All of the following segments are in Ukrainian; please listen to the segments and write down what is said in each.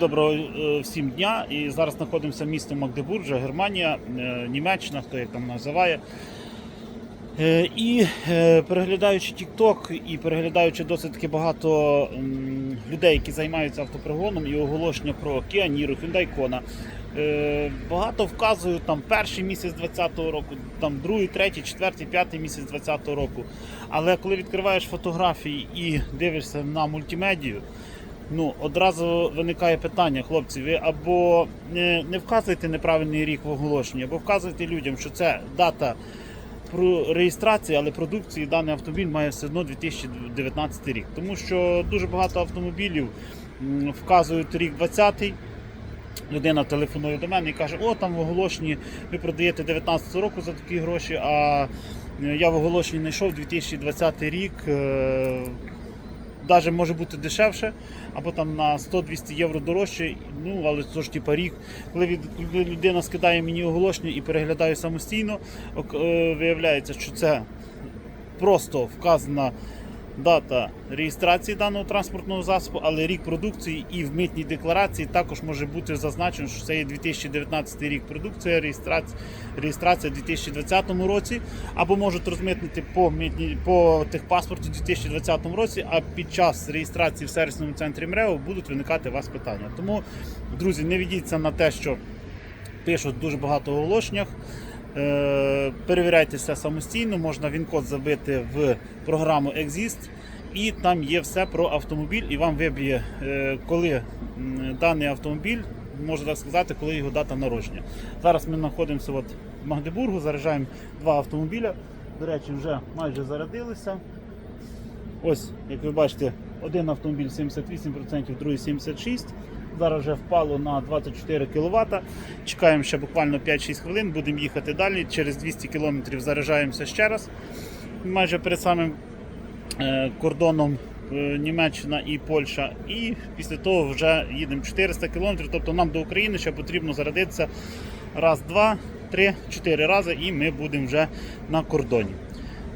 Доброго е, всім дня. І зараз знаходимося в місті Магдебурджа, Германія, е, Німеччина, хто як там називає. Е, І переглядаючи TikTok і переглядаючи досить таки багато людей, які займаються автопригоном і оголошення про Kia Niro, Hyundai Kona, багато вказують там перший місяць 20-го року, там другий, третій, четвертий, п'ятий місяць 20-го року. Але коли відкриваєш фотографії і дивишся на мультимедію, Ну, одразу виникає питання, хлопці, ви або не, не вказуєте неправильний рік в оголошенні, або вказуєте людям, що це дата про реєстрації, але продукції даний автомобіль має все одно 2019 рік. Тому що дуже багато автомобілів вказують рік 20-й. Людина телефонує до мене і каже, о, там в оголошенні ви продаєте 19 року за такі гроші, а е, я в оголошенні знайшов 2020 рік. Даже може бути дешевше, або там на 100-200 євро дорожче. Ну, але це ж типа рік. Коли від- людина скидає мені оголошення і переглядаю самостійно, ок- е, виявляється, що це просто вказана дата реєстрації даного транспортного засобу, але рік продукції і в митній декларації також може бути зазначено, що це є 2019 рік продукція, реєстрація, реєстрація в 2020 році, або можуть розмитнити по митній по техпаспорту у 2020 році, а під час реєстрації в сервісному центрі МРЕО будуть виникати у вас питання. Тому, друзі, не ведіться на те, що пишуть дуже багато оголошеннях. Е, Перевіряйте все самостійно, можна він-код забити в програму Exist, і там є все про автомобіль, і вам виб'є, е, коли даний автомобіль, можна так сказати, коли його дата народження. Зараз ми знаходимося от в Магдебургу, заряджаємо два автомобіля. До речі, вже майже зарядилися. Ось, як ви бачите, один автомобіль 78%, другий 76%. Зараз вже впало на 24 кВт. Чекаємо ще буквально 5-6 хвилин, будемо їхати далі. Через 200 км заряджаємося ще раз. Майже перед самим е, кордоном е, Німеччина і Польща. І після того вже їдемо 400 км. Тобто нам до України ще потрібно зарядитися раз, два, три, чотири рази, і ми будемо вже на кордоні.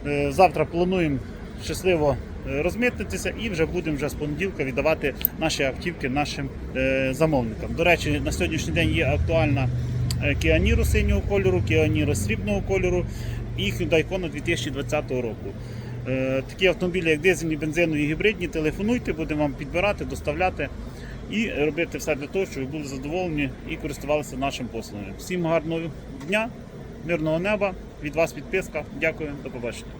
Е, Завтра плануємо щасливо розмитнитися і вже будемо вже з понеділка віддавати наші автівки нашим е, замовникам. До речі, на сьогоднішній день є актуальна е, Niro синього кольору, Niro срібного кольору і Hyundai Kona 2020 року. Е, Такі автомобілі, як дизельні, бензинові, гібридні, телефонуйте, будемо вам підбирати, доставляти і робити все для того, щоб ви були задоволені і користувалися нашим послугами. Всім гарного дня, мирного неба, від вас підписка. Дякую, до побачення.